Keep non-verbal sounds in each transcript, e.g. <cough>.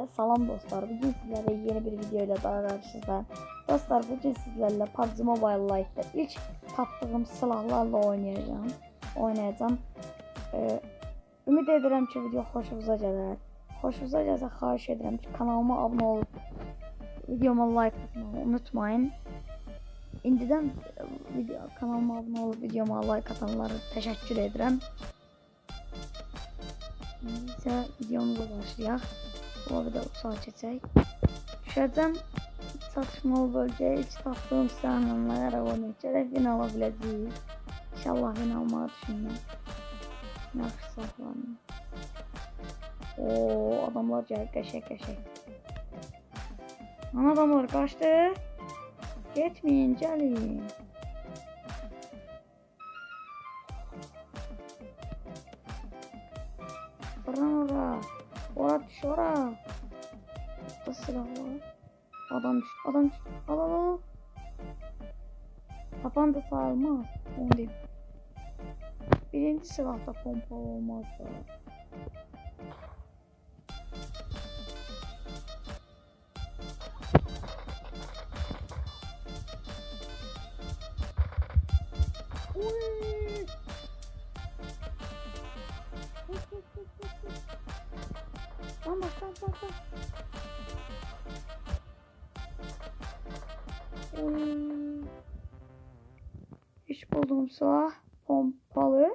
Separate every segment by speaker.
Speaker 1: Hepinize salam dostlar. Bugün sizlerle yeni bir video ile daha karşınızdayım. Dostlar bugün sizlerle PUBG Mobile Lite'da ilk tattığım silahlarla oynayacağım. Oynayacağım. Ee, ümid edirəm ki video xoşunuza gələr. Xoşunuza gəlsə xahiş edirəm ki kanalıma abunə olub videoma like atmayı unutmayın. İndidən e, video kanalıma abunə olub videoma like atanlara təşəkkür edirəm. İndi videomuza başlayaq. Bu də uçağa keçək. Düşəcəm çatışmalı bölgəyə ilk tapdığım silahla yaraq oynayıb. Gərək win ala biləcəyik. İnşallah win almağı düşünürəm. Yaxşı silahlarım. Oo, adamlar gəlir qəşəng qəşəng. Ana adamlar qaçdı. Getməyin, gəlin. Fırlan ora. Ora düş ora. Burada silah var. Adam düştü. Adam düştü. Al al al. Tapan da sayılmaz. Onu diyeyim. Birinci silahta pompalı olmaz da. Lan bak bak bak. Oy. İş bulduğum silah pompalı.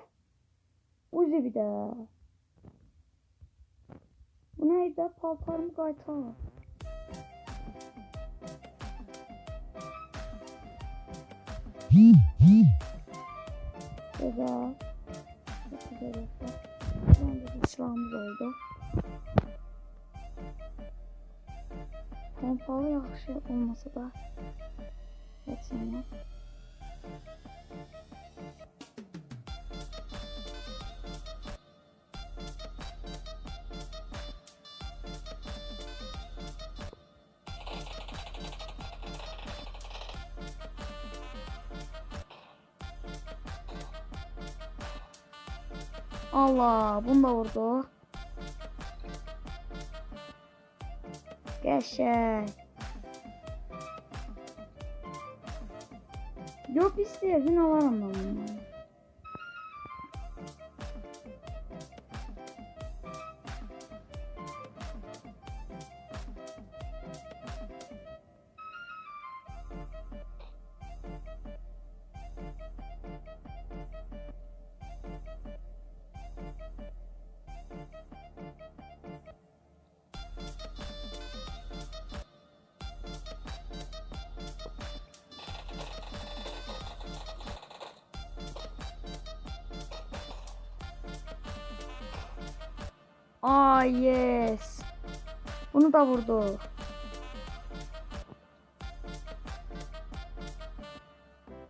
Speaker 1: Uzi bir de. Bu neydi? Paltarımı kaytar. Güzel. Çok güzel yaptı. Ben de silahımız oldu. Pompalı yaxşı olmasa da nə. Allah, bunu da vurdu. Qəşəng. Yox istəyirdim alaram ben. Aa yes. Bunu da vurdu.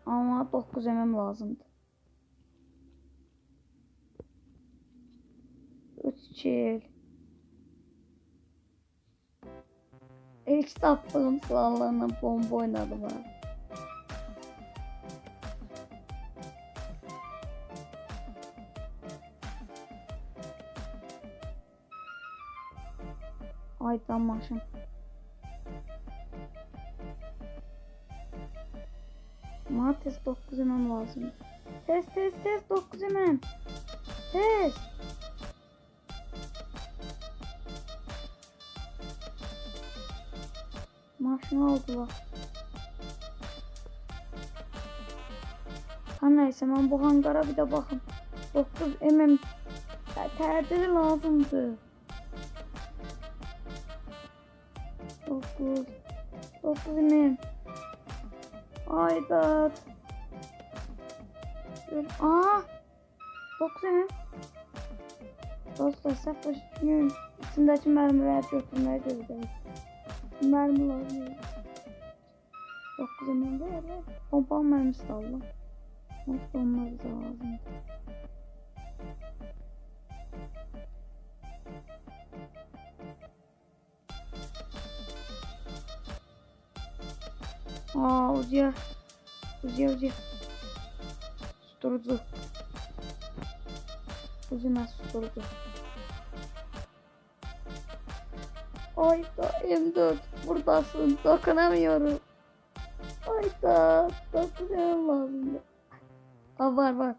Speaker 1: Ama 9 mm lazımdı. 3 kill. İlk taptığım silahlarla bomba oynadım ha. Ay maşın. Bana test 9 mm lazım. Test test test 9 mm. Test. Maşını aldılar. Ha neyse ben bu hangara bir de bakın. 9 mm tədiri lazımdı. 9 9 mm Aydat Aa! 9 mm Dostlar savaş düşünün İçindeki mermiler götürmeye göreceğiz Mermi lazım 9 mm değil mi? Pompalı mermisi de aldım. Nasıl onlar bize lazım Aa uzuyor. Uzuyor uzuyor. Susturdu. Uzun az susturdu. Ayda M4 buradasın. Dokunamıyorum. Ayda dokunamam lazım. Aa, var var.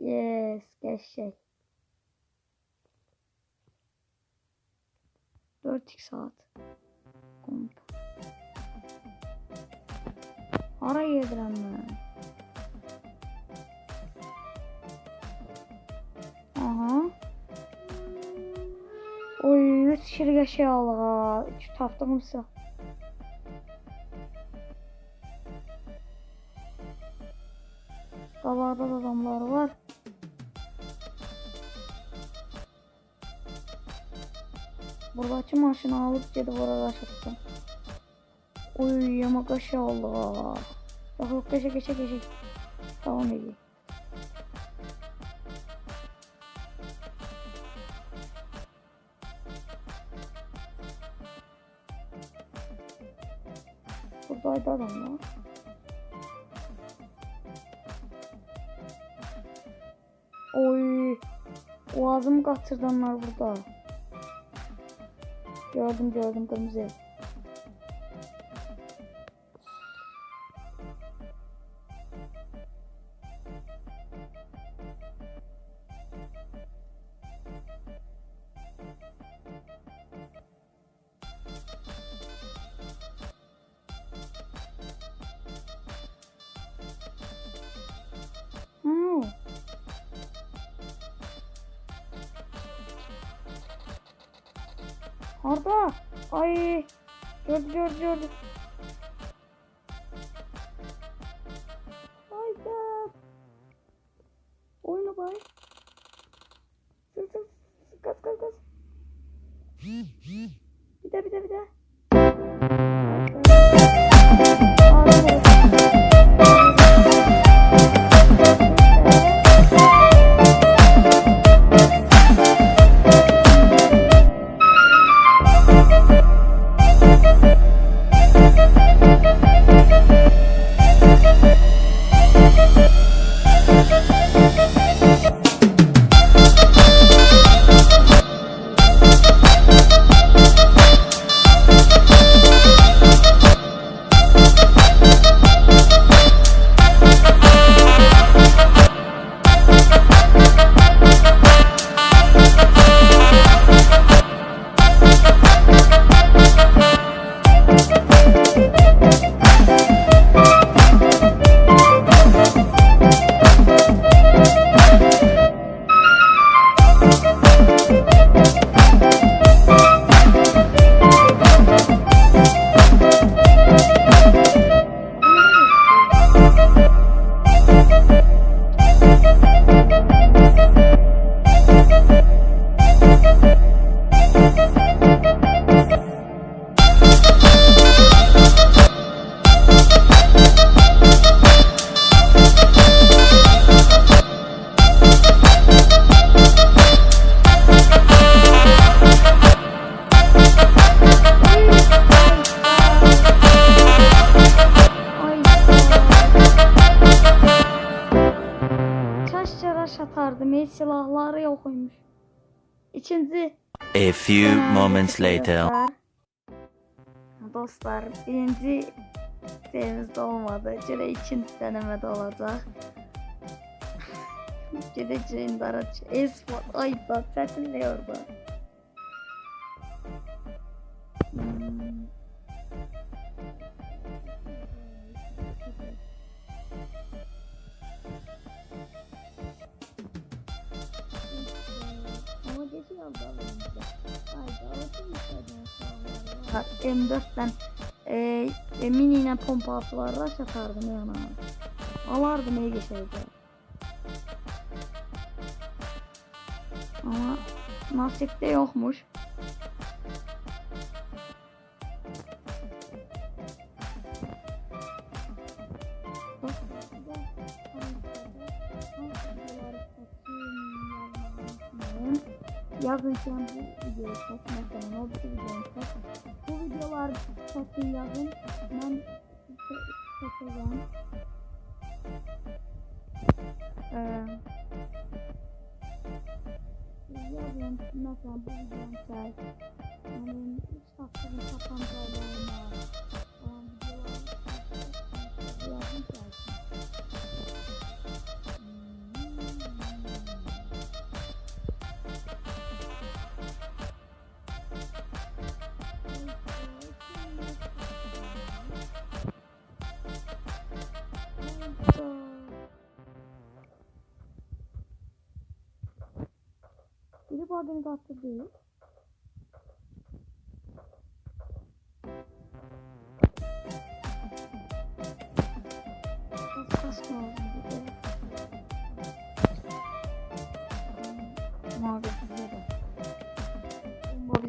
Speaker 1: Yes geçecek. 4 saat. Komuta. Yedirəm mən? Aha. Oy, üç şirge şey Allah. Üç taptığımsa. Qalarda da adamlar var. Buradakı maşını alıp gedib oraya çatdım. Ama qaşı Allah. Bak, geçe, geçe, geçe. Tamam iyi. Buradaydı adamlar. Oy. O ağzımı kaçırdanlar burada. Gördüm gördüm kırmızı Arda. Ay. Gördü gördü gördü. Silahları yokmuş. İkinci
Speaker 2: A few moments later.
Speaker 1: Dostlar, birinci denizde olmadı. Cire ikinci denemede olacak. <laughs> Gideceğim Daraç. Espor. Ay bak zaten ne orada. Hmm. Ama geçiyor da Bak M4'ten e, e, mini ile pompa atlarla çatardım yana. Alardım iyi geçerdi. Ama nasipte yokmuş. Yazın ben bu videoyu çek mesela o bir videoyu çek. Bu videolar çekin yazın. Ben çe- çekeceğim. Ee, yazın mesela bu videoyu çek. Yani hiç tatlım tapancalı olmaz. Falan videolar bu adını kattı değil. De. Mavi güzel. Bu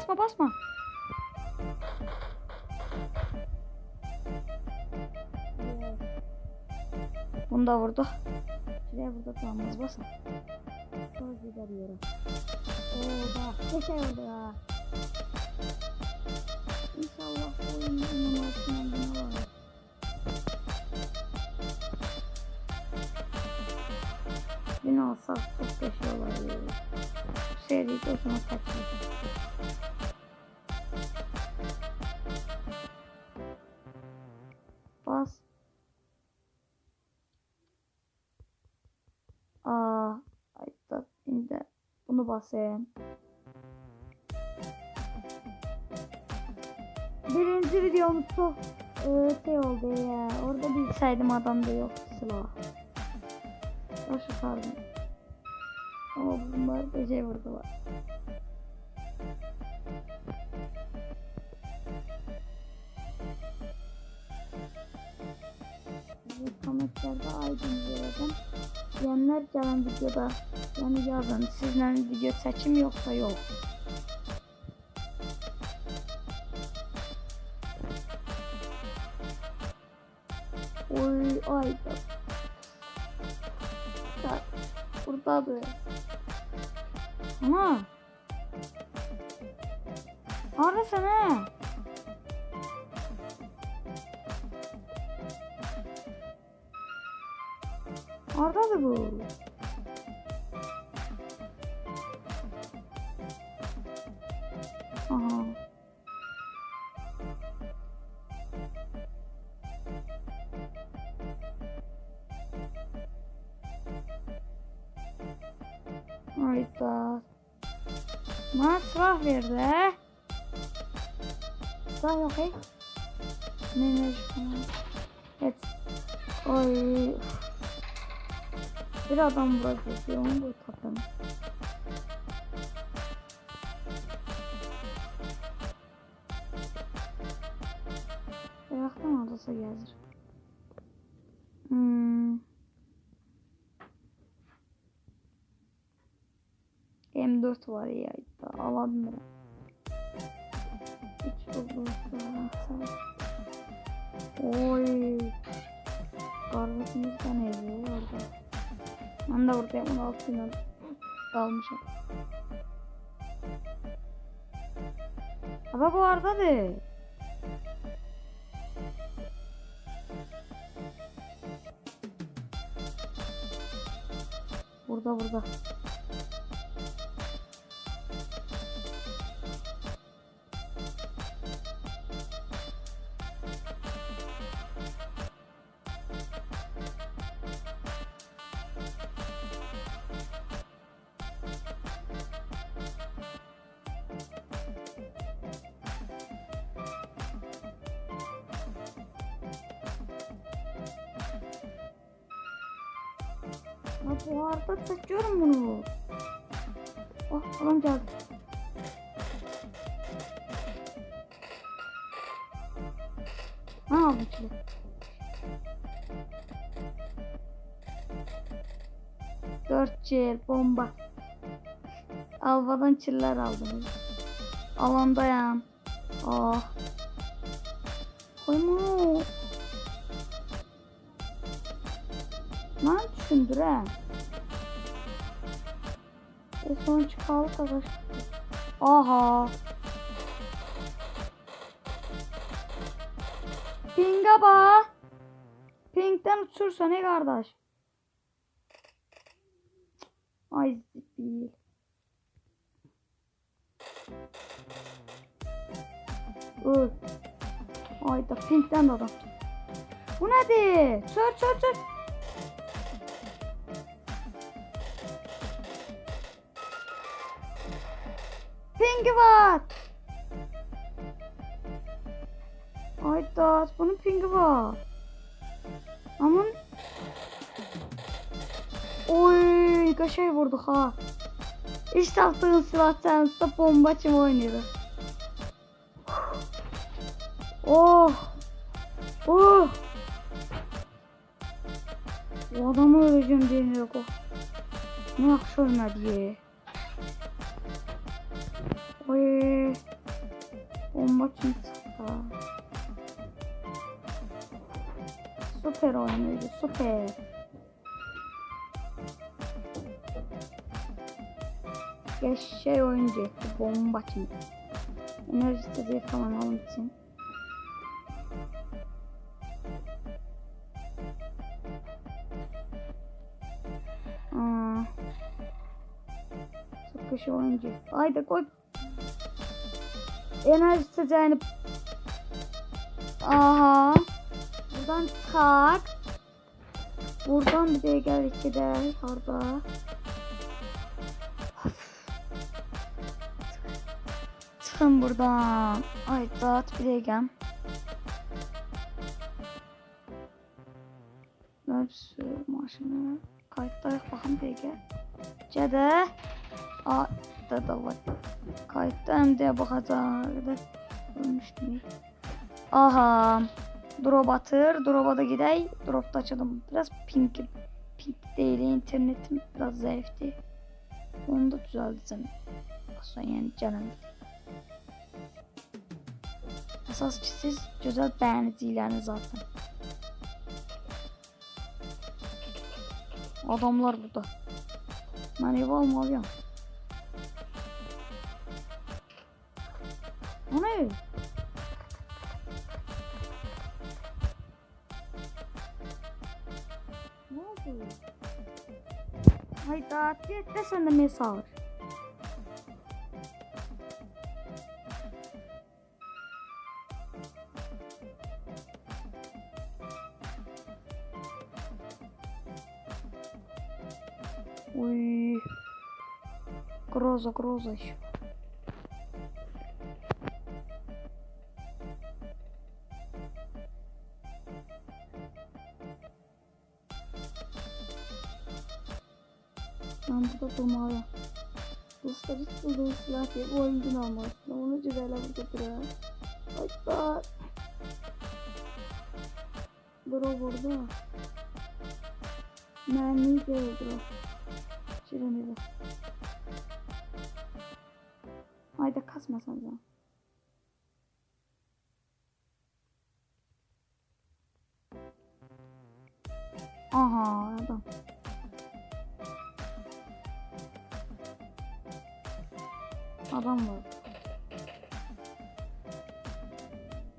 Speaker 1: basma basma. Bunu da vurdu. Şuraya burada tamamız basın. Çok güzel yere. Oo da vurdu ha. İnşallah bu oyunun onun altından buna var. Bin olsa çok da. Bu seriyi de o zaman kaçırdım. Basayım. Birinci videomuz çok e, şey oldu ya. Orada bilseydim adam da yok silah. Boş yapardım. Ama bunlar da şey vurdular. Size komentlerde aydın verelim. Diyenler gelen videoda yani yazın. Sizden video seçim yoksa yok. Oy ay da. Buradadır. Ana. Neredesin he? Nerededir bu? Yok he. Neymiş falan. Evet. Oy. Bir adam bırakıyor. Onu bu takım. Ayaktan aldıysa gelir. Hmm. M4 var ya. Aladım ben. Üç olursa. Oy. Kardeşimizden evi orada. Ben de buradayım 16 bin kalmışım. Ama bu arada de. Burada burada. Ha bu arada çekiyorum bunu. Oh adam geldi. Ne ki? Dört çel bomba. Alvadan çiller aldım. Alandayım. Ah. Lan düşündür ha. E son çıkarlı kadar. Aha. Pinga ba. Pink'ten uçursa ne kardeş? Ay değil. Öl. Ayda Pink'ten de adam. Bu nedir? Sür sür sür. Pingi var. Ayda bunun pingi var. Aman. Oy kaşay vurduk ha. İşte attığın silah sensi bomba kim oynuyordu. Oh. Oh. O adamı öleceğim diye yok o. Ne yakşı ölmedi. Bomba kim çıktı? Süper oynuyordu süper. Ya şey oyuncu etti bomba kim? Enerji seviye falan alım için. Aa. Sıkışı oyuncu. Haydi koy. Enerji sıcağını. Aha. Buradan çıkak. Buradan bir de gel iki de orada. Çıkın buradan. Ay dağıt bir de gel. Hepsi maşını kayıttayıq baxın dəqiqə. Gədə. A da var. Kayıtda həm də baxacaq. Ölmüşdüm. Aha. Drop atır. Drop'a da gidək. Drop'da açalım. Biraz pink. Pink değil. internetim biraz zayıftı. Onu da düzəldəcəm. Aslında yəni canım. Əsas ki siz gözəl bəyənəcəklərini zaten. Adamlar burada. Ben ev almalıyım. O ne? Ne oldu? Hayda, de sen de mesaj. Гроза, гроза еще. Ben burada durmalıyım. Dostlar hiç bulduğum silah değil. Bu oyuncun almasın. Onu cüreyle burada duruyor. Hatta. Dur o burada. Mermi değildir o. Şirin Haydi kasmasan sen. Adam var.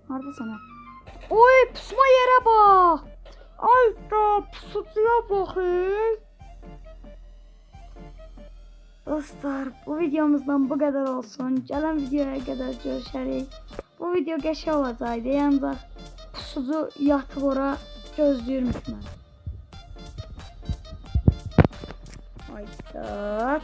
Speaker 1: Nerede sana? Oy pusma yere bak. Ay da pusuya bakın. Dostlar bu videomuzdan bu kadar olsun. Gelen videoya kadar görüşerik. Bu video geçe olacaktı. Yalnız pusucu yatıp ora gözlüyormuş ben. Hayda.